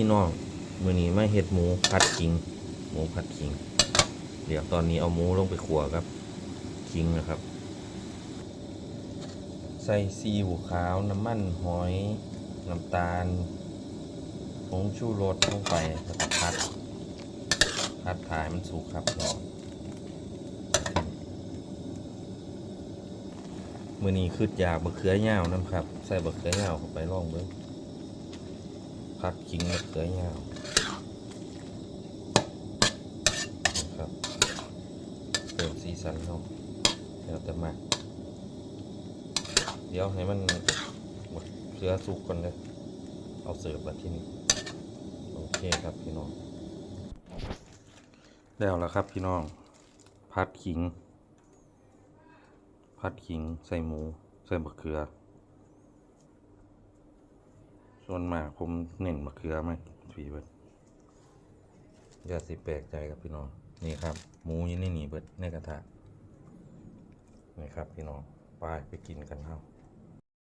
พี่น้องมือนี้ไม่เห็ดหมูผัดขิง หมูผัดขิง เดี๋ยวตอนนี้เอาหมูลงไปขัวครับขิงนะครับ ใส่ซีอิ๊วขาวน้ำมันหอยน้ำตาลผงชูรสลงไปแล้วก็ผัดผัดถ่ายมันสุกครับพี่องมือนี้คืดอยากบะเขือยาวนะครับ ใส่บะเขือยาวเข้าไปล่องเบิ้ง ผัดขิงมะเขือยาวนะครับเติมสีสันเข้าแล้วแต่มากเดี๋ยวให้มันหมะเขือสุกก่อนเลยเอาเสิร์ฟมาที่นี่โอเคครับพี่น้องแล้วแล้วครับพี่น้องผัดขิงผัดขิงใส่หมู ใส่มะเขือ ส่วนมากผมเน้นมะเขือไหมฟีเบิดอย่าสิแปลกใจครับพี่น้อง นี่ครับ หมูยี่นี่นี่เบิดในกระทะนี่ครับพี่น้องไปไปกินกันเถอะ